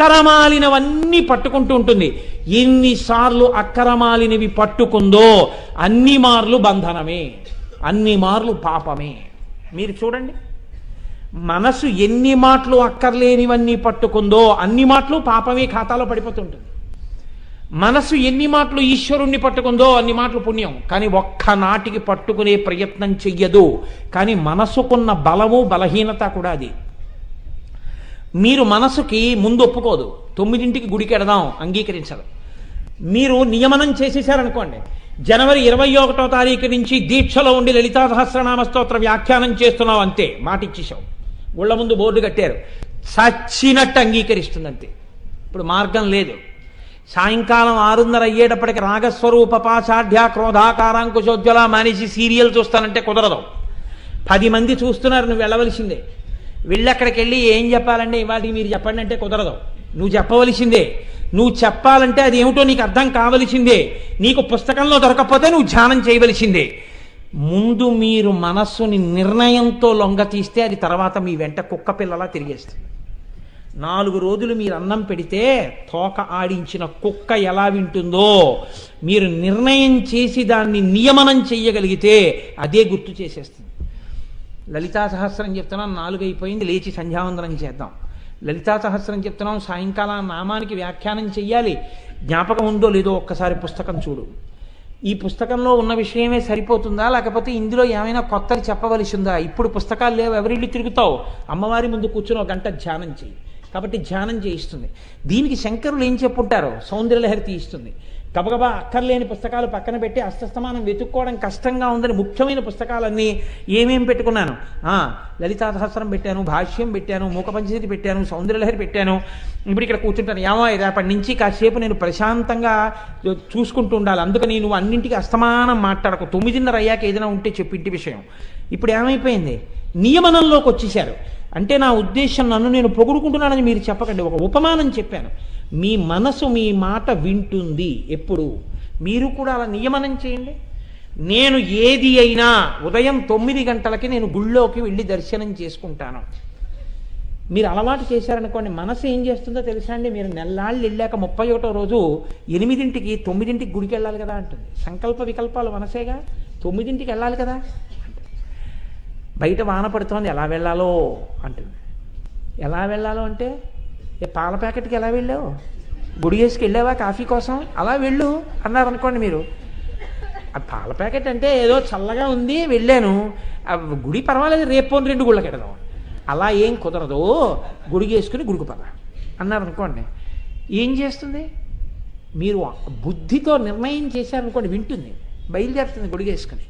అక్కరమాలినవన్నీ పట్టుకుంటూ ఉంటుంది. ఎన్నిసార్లు అక్కరమాలినవి పట్టుకుందో అన్ని మార్లు బంధనమే అన్ని మార్లు పాపమే. మీరు చూడండి. మనసు ఎన్ని మాటలు అక్కర్లేనివన్నీ పట్టుకుందో అన్ని మాటలు పాపమే ఖాతాలో పడిపోతుంటుంది. మనసు ఎన్ని మాటలు ఈశ్వరుణ్ణి పట్టుకుందో అన్ని మాటలు పుణ్యం. కానీ ఒక్క నాటికి పట్టుకునే ప్రయత్నం చెయ్యదు. కానీ మనసుకున్న బలము బలహీనత కూడా అది. మీరు మనసుకి ముందు ఒప్పుకోదు. తొమ్మిదింటికి గుడికి ఎడదాం అంగీకరించదు మీరు నియమనం చేసేసారనుకోండి జనవరి ఇరవై ఒకటో తారీఖు నుంచి దీక్షలో ఉండి లలితా సహస్రనామ స్తోత్ర వ్యాఖ్యానం చేస్తున్నావు అంతే మాట ఇచ్చేసావు గుళ్ళ ముందు బోర్డు కట్టారు. చచ్చినట్టు అంగీకరిస్తుంది అంతే ఇప్పుడు మార్గం లేదు. సాయంకాలం ఆరున్నర అయ్యేటప్పటికి రాగస్వరూప పాచాఢ్య క్రోధాకారాంకుశోజ్వల మానేసి సీరియల్ చూస్తానంటే కుదరదు. పది మంది చూస్తున్నారు నువ్వు వెళ్ళవలసిందే. వెళ్ళి అక్కడికి వెళ్ళి ఏం చెప్పాలంటే ఇవాళ మీరు చెప్పండి అంటే కుదరదు. నువ్వు చెప్పవలసిందే. నువ్వు చెప్పాలంటే అది ఏమిటో నీకు అర్థం కావలసిందే. నీకు పుస్తకంలో దొరకపోతే నువ్వు ధ్యానం చేయవలసిందే. ముందు మీరు మనస్సుని నిర్ణయంతో లొంగ తీస్తే అది తర్వాత మీ వెంట కుక్క పిల్లలా తిరిగేస్తుంది. నాలుగు రోజులు మీరు అన్నం పెడితే తోక ఆడించిన కుక్క ఎలా వింటుందో మీరు నిర్ణయం చేసి దాన్ని నియమనం చేయగలిగితే అదే గుర్తు చేసేస్తుంది. లలితా సహస్రం చెప్తున్నాం నాలుగు అయిపోయింది లేచి సంధ్యావందనం చేద్దాం. లలితా సహస్రం చెప్తున్నాం సాయంకాలం నామానికి వ్యాఖ్యానం చెయ్యాలి. జ్ఞాపకం ఉందో లేదో ఒక్కసారి పుస్తకం చూడు. ఈ పుస్తకంలో ఉన్న విషయమే సరిపోతుందా? లేకపోతే ఇందులో ఏమైనా కొత్తది చెప్పవలసి ఉందా ఇప్పుడు పుస్తకాలు లేవు ఎవరిళ్ళు తిరుగుతావు? అమ్మవారి ముందు కూర్చుని ఒక గంట ధ్యానం చేయి కాబట్టి ధ్యానం చేయిస్తుంది. దీనికి శంకరులు ఏం చెప్పుంటారో? సౌందర్యలహరి తీస్తుంది గబగబా అక్కర్లేని పుస్తకాలు పక్కన పెట్టి అస్తస్తమానం వెతుక్కోవడం కష్టంగా ఉందని ముఖ్యమైన పుస్తకాలన్నీ ఏమేమి పెట్టుకున్నాను? ఆ, లలితా సహస్రం పెట్టాను భాష్యం పెట్టాను మూకపంచతి పెట్టాను సౌందర్యలహరి పెట్టాను. ఇప్పుడు ఇక్కడ కూర్చుంటాను. ఏమో రేపటి నుంచి కాసేపు నేను ప్రశాంతంగా చూసుకుంటూ ఉండాలి. అందుకని నువ్వు అన్నింటికి అస్తమానం మాట్లాడకు. తొమ్మిదిన్నర అయ్యాక ఏదైనా ఉంటే చెప్పు ఇంటి విషయం. ఇప్పుడు ఏమైపోయింది? నియమనంలోకి వచ్చేసారు అంటే నా ఉద్దేశం నన్ను నేను పొగుడుకుంటున్నానని మీరు చెప్పకండి. ఒక ఉపమానం చెప్పాను. మీ మనసు మీ మాట వింటుంది ఎప్పుడు? మీరు కూడా అలా నియమనం చేయండి. నేను ఏది అయినా ఉదయం తొమ్మిది గంటలకి నేను గుళ్ళోకి వెళ్ళి దర్శనం చేసుకుంటాను. మీరు అలవాటు చేశారనుకోండి మనసు ఏం చేస్తుందో తెలుసా అండి? మీరు నెల్లాళ్ళు వెళ్ళాక ముప్పై ఒకటో రోజు ఎనిమిదింటికి తొమ్మిదింటికి గుడికి వెళ్ళాలి కదా అంటుంది. సంకల్ప వికల్పాలు మనసేగా? తొమ్మిదింటికి వెళ్ళాలి కదా? బయట వాన పడుతోంది ఎలా వెళ్ళాలో అంటుంది. ఎలా వెళ్ళాలో అంటే ఏ పాల ప్యాకెట్కి ఎలా వెళ్ళావు? గుడి వేసుకు వెళ్ళావా కాఫీ కోసం? అలా వెళ్ళు అన్నారు అనుకోండి మీరు. ఆ పాల ప్యాకెట్ అంటే ఏదో చల్లగా ఉంది వెళ్ళాను. గుడి పర్వాలేదు రేపు రెండు గుళ్ళకి వెడదాం అలా ఏం కుదరదు గుడి వేసుకుని గుడికి పద అన్నారు అనుకోండి ఏం చేస్తుంది? మీరు బుద్ధితో నిర్ణయం చేశారనుకోండి వింటుంది. బయలుదేరుతుంది గుడి వేసుకుని.